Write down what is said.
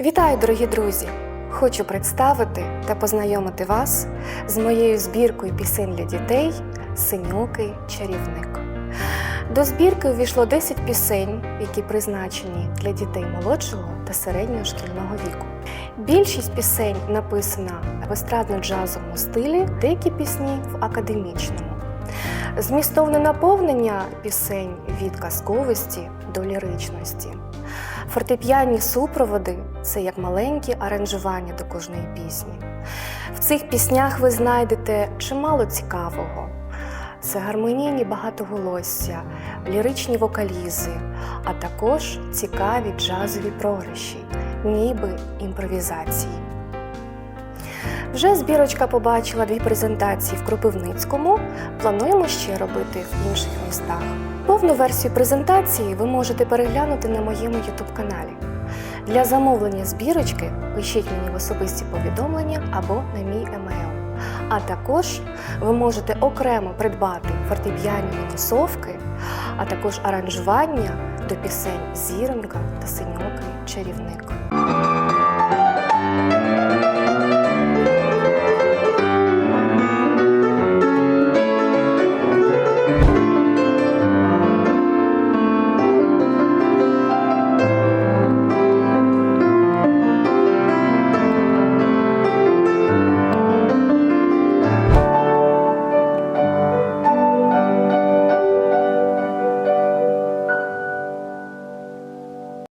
Вітаю, дорогі друзі! Хочу представити та познайомити вас з моєю збіркою пісень для дітей Синьокий чарівник. До збірки увійшло 10 пісень, які призначені для дітей молодшого та середнього шкільного віку. Більшість пісень написана в естрадно-джазовому стилі, деякі пісні в академічному. Змістовне наповнення пісень від казковості до ліричності. Фортепіанні супроводи це як маленькі аранжування до кожної пісні. В цих піснях ви знайдете чимало цікавого. Це гармонійні багатоголосся, ліричні вокалізи, а також цікаві джазові програші, ніби імпровізації. Вже збірочка побачила дві презентації в Кропивницькому. Плануємо ще робити в інших містах. Повну версію презентації ви можете переглянути на моєму youtube каналі. Для замовлення збірочки пишіть мені в особисті повідомлення або на мій емейл. А також ви можете окремо придбати фортепіанні мінусовки, а також аранжування до пісень Зіронька та Синьокий чарівник.